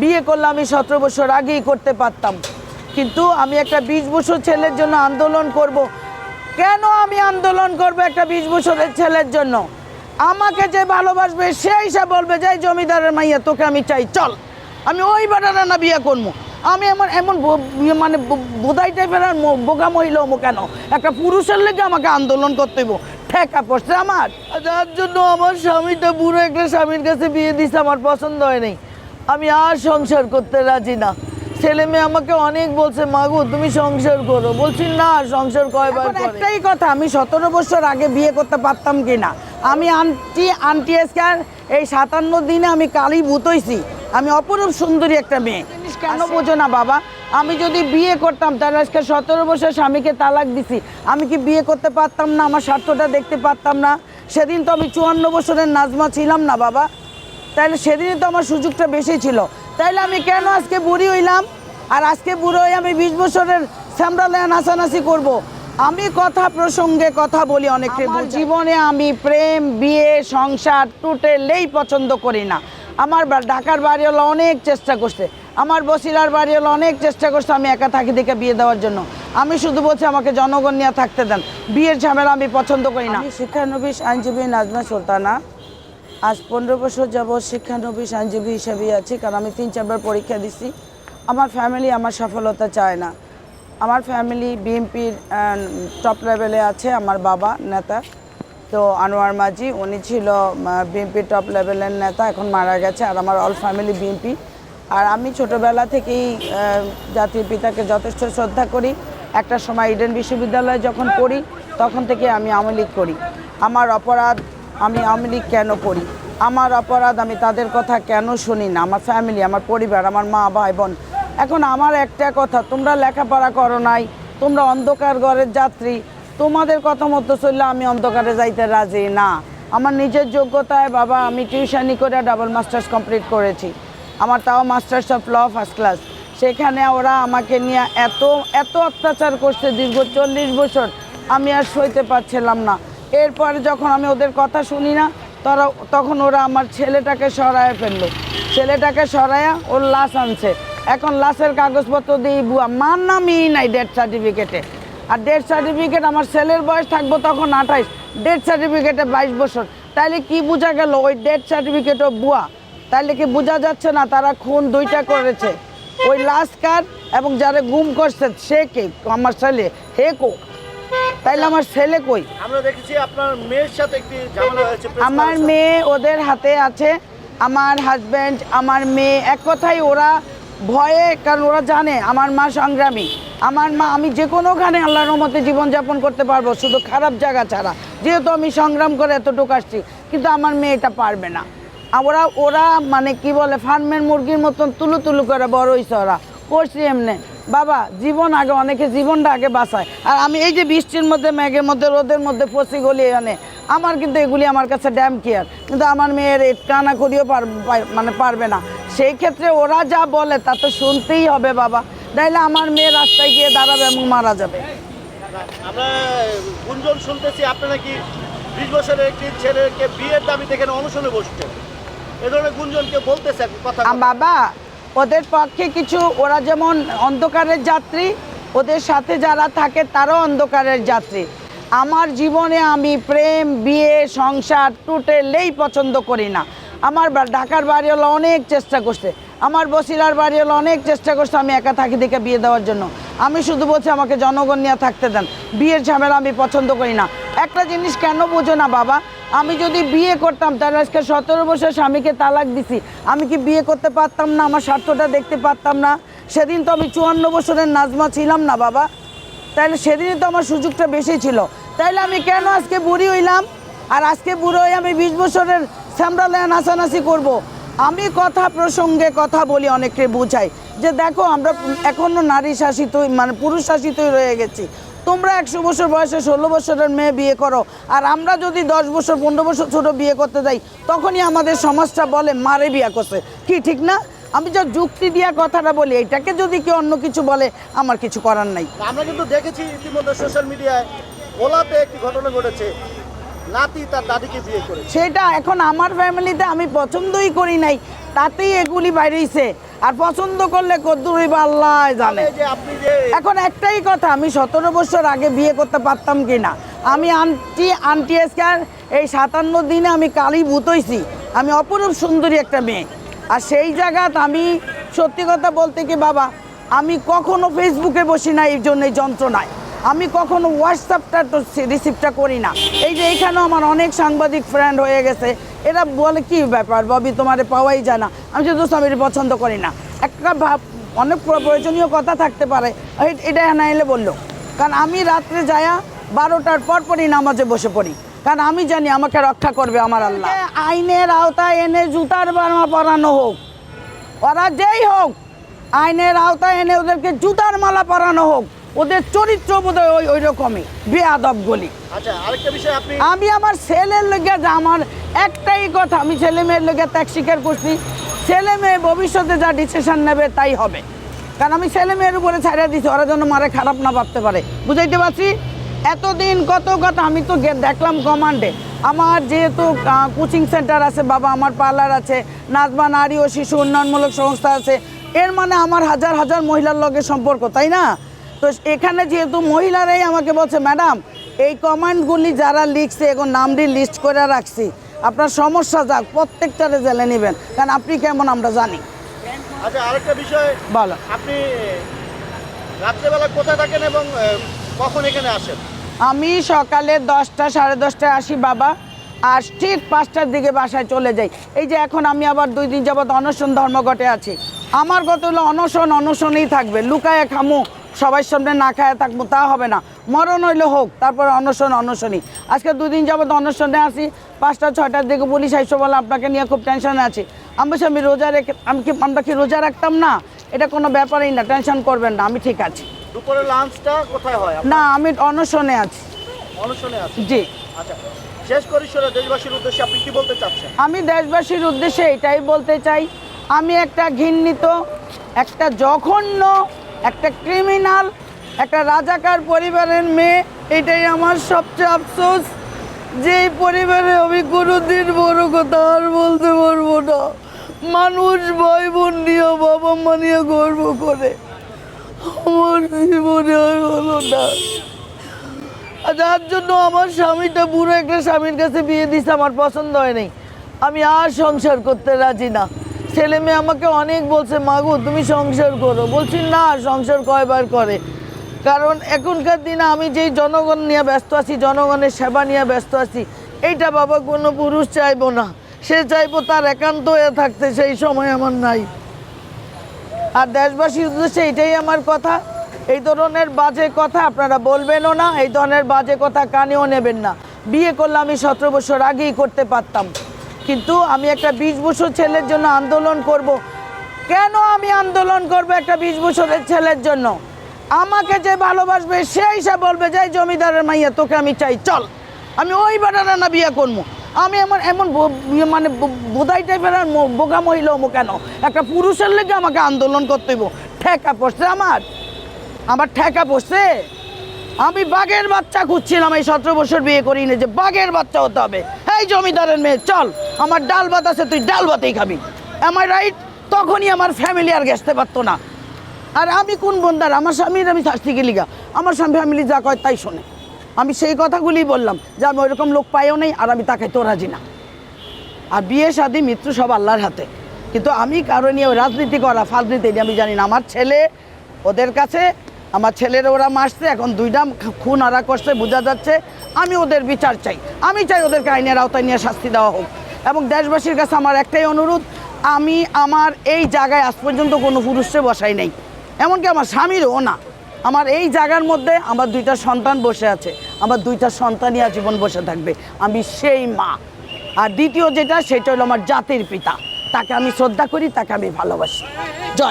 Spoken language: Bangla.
বিয়ে করলে আমি সতেরো বছর আগেই করতে পারতাম। কিন্তু আমি একটা বিশ বছর ছেলের জন্য আন্দোলন করব। কেন আমি আন্দোলন করব একটা বিশ বছরের ছেলের জন্য? আমাকে যে ভালোবাসবে সে সে বলবে যে জমিদারের মাইয়া, তোকে আমি চাই, চল। আমি ওই বেটারা না বিয়ে করব। আমি এমন এমন ইয়ে মানে বোধাই টাইপের আর বোকা মহিলা হব কেন? একটা পুরুষের লেগে আমাকে আন্দোলন করতে হইব। ঠেকা পড়ছে আমার। যার জন্য আমার স্বামীটা বুড়ো, একটা স্বামীর কাছে বিয়ে দিছে, আমার পছন্দ হয় নাই। আমি আর সংসার করতে রাজি না। ছেলে মেয়ে আমাকে অনেক বলছে মাগো তুমি সংসার করো। বলছি না সংসার কয়বার একটাই কথা আমি সতেরো বছর আগে বিয়ে করতে পারতাম কি না আমি আন্টি আন্টি এসকার এই সাতান্ন দিনে আমি কালি ভূত হইছি। আমি অপরূপ সুন্দরী একটা মেয়ে। কেন? বোঝো না বাবা আমি যদি বিয়ে করতাম তাহলে আজকে সতেরো বছর স্বামীকে তালাক দিছি। আমি কি বিয়ে করতে পারতাম না? আমার স্বার্থটা দেখতে পারতাম না। সেদিন তো আমি চুয়ান্ন বছরের নাজমা ছিলাম না বাবা। তাহলে সেদিনই তো আমার সুযোগটা বেশি ছিল। তাইলে আমি কেন আজকে বুড়ি হইলাম? আর আজকে বুড়ো হয়ে আমি বিশ বছরের স্যামরালয়া নাচানাচি করব। আমি কথা প্রসঙ্গে কথা বলি অনেকে জীবনে আমি প্রেম বিয়ে সংসার টুটেলেই পছন্দ করি না। আমার ঢাকার বাড়ি হলো অনেক চেষ্টা করছে। আমার বসিলার হলো অনেক চেষ্টা করছে আমি একা থাকি দেখে বিয়ে দেওয়ার জন্য। আমি শুধু বলছি আমাকে জনগণ নিয়ে থাকতে দেন। বিয়ের ঝামেলা আমি পছন্দ করি না। শিক্ষানবিশ আইনজীবী নাজমা সুলতানা। আজ পনেরো বছর যাব শিক্ষানবিশ আইনজীবী হিসেবেই আছি, কারণ আমি তিন চারবার পরীক্ষা দিছি। আমার ফ্যামিলি আমার সফলতা চায় না। আমার ফ্যামিলি বিএনপির টপ লেভেলে আছে আমার বাবা, নেতা। তো আনোয়ার মাঝি, উনি ছিল বিএনপির টপ লেভেলের নেতা, এখন মারা গেছে, আর আমার অল ফ্যামিলি বিএনপি আর আমি ছোটোবেলা থেকেই জাতির পিতাকে যথেষ্ট শ্রদ্ধা করি। একটা সময় ইডেন বিশ্ববিদ্যালয়ে যখন পড়ি, তখন থেকে আমি আওয়ামী লীগ করি। আমার অপরাধ আমি আওয়ামী লীগ কেন করি? আমার অপরাধ আমি তাদের কথা কেন শুনি না? আমার ফ্যামিলি আমার পরিবার, আমার মা, ভাই, বোন। এখন আমার একটা কথা, তোমরা লেখাপড়া করো নাই, তোমরা অন্ধকার ঘরের যাত্রী। তোমাদের কথা মতো চললে আমি অন্ধকারে যাইতে রাজি না। আমার নিজের যোগ্যতায় বাবা, আমি টিউশনি করে ডাবল মাস্টার্স কমপ্লিট করেছি। আমার তাও masters of law first class সেখানে ওরা আমাকে নিয়ে এত এত অত্যাচার করছে দীর্ঘ চল্লিশ বছর। আমি আর সইতে পারছিলাম না। এরপরে যখন আমি ওদের কথা শুনি না, তারা তখন ওরা আমার ছেলেটাকে সরায় ফেলল। ছেলেটাকে সরায়া ওর লাশ আনছে। এখন লাশের কাগজপত্র দিয়ে বুয়া মার নামই নাই ডেথ সার্টিফিকেটে আর ডেথ সার্টিফিকেট আমার ছেলের বয়স থাকব তখন আঠাইশ। ডেথ সার্টিফিকেটে বাইশ বছর। তাইলে কি বোঝা গেল ওই ডেথ সার্টিফিকেটও বুয়া? তাইলে কি বোঝা যাচ্ছে না তারা খুন দুইটা করেছে? ওই লাশ কার এবং যারা গুম করছে, সে কে? আমার ছেলে, হে কো? তাইলে আমার ছেলে কই? আমরা দেখেছি আপনার মেয়ের সাথে একটি ঝামেলা হয়েছে আমার মেয়ে ওদের হাতে আছে আমার হাজব্যান্ড আমার মেয়ে এক কথায় ওরা ভয়ে কারণ ওরা জানে আমার মা সংগ্রামী। আমার মা আমি যে কোনোখানে আল্লাহর রহমতে জীবনযাপন করতে পারব শুধু খারাপ জায়গা ছাড়া। যেহেতু আমি সংগ্রাম করে এতটুকু আসছি কিন্তু আমার মেয়ে এটা পারবে না। ওরা ওরা মানে কি বলে ফার্মের মুরগির মতন তুলু তুলু করে বড় হয়েছে ওরা। করছি এমনি। বাবা জীবন আগে অনেকে জীবনটা আগে বাঁচায়। আর আমি এই যে বৃষ্টির মধ্যে মেঘের মধ্যে রোদের মধ্যে ফসি গলি এখানে আমার কিন্তু এগুলি আমার কাছে ড্যাম কেয়ার কিন্তু আমার মেয়ের কানা করিও মানে পারবে না। সেই ক্ষেত্রে ওরা যা বলে তা তো শুনতেই হবে বাবা। নাইলে আমার মেয়ে রাস্তায় গিয়ে দাঁড়াবে এবং মারা যাবে। আমরা গুঞ্জন শুনতেছি আপনি নাকি বিশ বছরের একটি ছেলেকে বিয়ের দাবিতে এখানে অনশনে বসছেন? এ ধরনের গুঞ্জন কেউ বলতেছে? কথা বাবা ওদের পক্ষে কিছু, ওরা যেমন অন্ধকারের যাত্রী, ওদের সাথে যারা থাকে তারাও অন্ধকারের যাত্রী। আমার জীবনে আমি প্রেম, বিয়ে, সংসার টুটেলেই পছন্দ করি না। আমার ঢাকার বাড়িওয়ালা অনেক চেষ্টা করছে। আমার বসিলার বাড়িওয়ালা অনেক চেষ্টা করছে আমি একা থাকি দেখে বিয়ে দেওয়ার জন্য। আমি শুধু বলছি আমাকে জনগণ নিয়ে থাকতে দেন। বিয়ের ঝামেলা আমি পছন্দ করি না। একটা জিনিস কেন বোঝো না বাবা? আমি যদি বিয়ে করতাম, তাহলে আজকে সতেরো বছর স্বামীকে তালাক দিছি। আমি কি বিয়ে করতে পারতাম না? আমার স্বার্থটা দেখতে পারতাম না। সেদিন তো আমি চুয়ান্ন বছরের নাজমা ছিলাম না, বাবা। তাহলে সেদিনই তো আমার সুযোগটা বেশি ছিল। তাইলে আমি কেন আজকে বুড়ি হইলাম? আর আজকে বুড়ো হয়ে আমি বিশ বছরের স্যামরালয়া নাচানাচি করব। আমি কথা প্রসঙ্গে কথা বলি অনেককে বুঝাই। যে দেখো, আমরা এখনও নারী শাসিত মানে পুরুষ শাসিতই রয়ে গেছি। তোমরা একশো বছর বয়সে ষোলো বছরের মেয়ে বিয়ে করো। আর আমরা যদি দশ বছর পনেরো বছর ছোট বিয়ে করতে যাই তখনই আমাদের সমাজটা বলে মারে বিয়ে করছে। কি ঠিক না? আমি যা যুক্তি দিয়া কথাটা বলি এটাকে যদি কেউ অন্য কিছু বলে আমার কিছু করার নাই। আমরা কিন্তু দেখেছি ইতিমধ্যে সোশ্যাল মিডিয়ায় ওলাতে একটি ঘটনা ঘটেছে। নাতি তার দাদিকে বিয়ে করেছে। সেটা এখন আমার ফ্যামিলিতে আমি পছন্দই করি নাই। তাতেই এগুলি বাইরেছে আর পছন্দ করলে কদ্দুরই বা আল্লাহ জানে। এখন একটাই কথা আমি সতেরো বছর আগে বিয়ে করতে পারতাম কি না আমি আন্টি আন্টি এসকার এই সাতান্ন দিনে আমি কালি ভূতইছি আমি অপরূপ সুন্দরী একটা মেয়ে। আর সেই জায়গাত আমি সত্যি কথা বলতে কি বাবা আমি কখনো ফেসবুকে বসি না এই জন্য এই যন্ত্রণায়। আমি কখনো হোয়াটসঅ্যাপটা তো রিসিভটা করি না। এই যে এইখানেও আমার অনেক সাংবাদিক ফ্রেন্ড হয়ে গেছে। এরা বলে কি ব্যাপার ববি তোমার পাওয়াই যায় না। আমি যে দোস্ত আমি এটা পছন্দ করি না। একটা ভাব অনেক প্র- প্রয়োজনীয় কথা থাকতে পারে। এটা এলে বলল কারণ আমি রাত্রে যায়া বারোটার পর পরই নামাজে বসে পড়ি। কারণ আমি জানি আমাকে রক্ষা করবে আমার আল্লাহ। আইনের আওতায় এনে জুতার বার্মা পরানো হোক। ওরা যেই হোক আইনের আওতায় এনে ওদেরকে জুতার মালা পরানো হোক। ওদের চরিত্র বোধহয় ওই ওই রকমই। বেয়াদব গলি। আচ্ছা আমি আমার ছেলের লোকে আমার একটাই কথা আমি ছেলে মেয়ের লোকে ত্যাগ স্বীকার করছি। ছেলে মেয়ে ভবিষ্যতে যা ডিসিশন নেবে তাই হবে। কারণ আমি ছেলে মেয়ের উপরে ছাড়িয়ে দিচ্ছি ওরা যেন মারে খারাপ না ভাবতে পারে। বুঝাইতে পারছি? এতদিন কত কথা আমি তো দেখলাম কমান্ডে আমার যেহেতু কোচিং সেন্টার আছে বাবা আমার পার্লার আছে নাজমা নারী ও শিশু উন্নয়নমূলক সংস্থা আছে। এর মানে আমার হাজার হাজার মহিলার লগে সম্পর্ক তাই না? তো এখানে যেহেতু মহিলারাই আমাকে বলছে ম্যাডাম এই কমান্ডগুলি যারা লিখছে এখন নামটি লিস্ট করে রাখছি। আপনার সমস্যা যাক প্রত্যেকটারে জেলে নেবেন। কারণ আপনি কেমন আমরা জানি। আচ্ছা আরেকটা বিষয়। বলো। আপনি রাত্রেবেলা কোথায় থাকেন এবং কখন এখানে আসেন? আমি সকালে দশটা সাড়ে দশটায় আসি বাবা আর ঠিক পাঁচটার দিকে বাসায় চলে যাই। এই যে এখন আমি আবার দুই দিন যাবত অনশন ধর্মঘটে আছি। আমার কত হলো অনশন অনশনেই থাকবে। লুকায় খামো সবার সামনে না খায় থাকব তা হবে না। মরণ হইলে হোক তারপর অনশন অনশনই। আজকে দুদিন যাবত অনশনে আসি পাঁচটা ছয়টার দিকে পুলিশ আইসো বলে আপনাকে নিয়ে খুব টেনশনে আছি। আমি আমি রোজা রেখে আমি কি আমরা কি রোজা রাখতাম না? এটা কোনো ব্যাপারই না টেনশন করবেন না আমি ঠিক আছি। দুপুরে লাঞ্চটা কোথায় হয়? না আমি অনশনে আছি। অনশনে আছি? জি। আচ্ছা শেষ দেশবাসীর উদ্দেশ্যে আপনি কি বলতে চাচ্ছেন? আমি দেশবাসীর উদ্দেশ্যে এটাই বলতে চাই আমি একটা ঘৃণিত একটা জঘন্য একটা ক্রিমিনাল একটা রাজাকার পরিবারের মেয়ে, এটাই আমার সবচেয়ে আফসোস। যে এই পরিবারে আমি কোনোদিন বড় কথা আর বলতে পারব না। মানুষ ভাই বোন নিয়ে বাবা মা নিয়ে গর্ব করে। আমার জীবনে আর হলো না। যার জন্য আমার স্বামীটা বুড়ো একটা স্বামীর কাছে বিয়ে দিছে, আমার পছন্দ হয় নাই আমি আর সংসার করতে রাজি না। ছেলে মেয়ে আমাকে অনেক বলছে মাগো তুমি সংসার করো। বলছি, না, সংসার কয়বার করে? কারণ এখনকার দিনে আমি যেই জনগণ নিয়ে ব্যস্ত আছি, জনগণের সেবা নিয়ে ব্যস্ত আছি, এইটা বাবা কোনো পুরুষ চাইব না। সে চাইব তার একান্ত হয়ে থাকতে, সেই সময় আমার নাই। আর দেশবাসীর উদ্দেশ্যে এটাই আমার কথা। এই ধরনের বাজে কথা আপনারা বলবেনও না, এই ধরনের বাজে কথা কানেও নেবেন না। বিয়ে করলে আমি সতেরো বছর আগেই করতে পারতাম। কিন্তু আমি একটা বিশ বছর ছেলের জন্য আন্দোলন করব। কেন আমি আন্দোলন করব একটা বিশ বছরের ছেলের জন্য? আমাকে যে ভালোবাসবে সে সে বলবে যে জমিদারের মাইয়া, তোকে আমি চাই, চল। আমি ওই বেটারা না বিয়ে করব। আমি এমন এমন ইয়ে মানে বোধাই টাইপের বোকা মহিলা হব কেন? একটা পুরুষের লেগে আমাকে আন্দোলন করতে হইব। ঠেকা পড়ছে আমার। আমার ঠেকা পড়ছে আমি বাঘের বাচ্চা খুঁজছিলাম, এই সতেরো বছর বিয়ে করি না যে বাঘের বাচ্চা হতে হবে। এই জমিদারের মেয়ে, চল, আমার ডাল ভাত আছে, তুই ডাল ভাতেই খাবি। আমার রাইট তখনই আমার ফ্যামিলি আর গেছতে পারতো না। আর আমি কোন বন্ধার? আমার স্বামীর আমি শাস্তি গেলি গা আমার স্বামী ফ্যামিলি যা কয় তাই শোনে। আমি সেই কথাগুলি বললাম যে আমি ওইরকম লোক পাইও নেই আর আমি তাকে তো রাজি না। আর বিয়ে, শাদি, মৃত্যু সব আল্লাহর হাতে। কিন্তু আমি কারও নিয়ে রাজনীতি করা, ফাজনীতি আমি জানি না। আমার ছেলে ওদের কাছে, আমার ছেলের ওরা মারছে, এখন দুইটা খুন আরা করছে, বোঝা যাচ্ছে আমি ওদের বিচার চাই। আমি চাই ওদেরকে আইনের আওতায় নিয়ে শাস্তি দেওয়া হোক। এবং দেশবাসীর কাছে আমার একটাই অনুরোধ, আমি আমার এই জায়গায় আজ পর্যন্ত কোনো পুরুষে বসাই নেই। এমনকি আমার স্বামীরও না। আমার এই জায়গার মধ্যে আমার দুইটা সন্তান বসে আছে। আমার দুইটা সন্তানই আজীবন বসে থাকবে। আমি সেই মা। আর দ্বিতীয় যেটা, সেটা হলো আমার জাতির পিতা। তাকে আমি শ্রদ্ধা করি, তাকে আমি ভালোবাসি। জয়।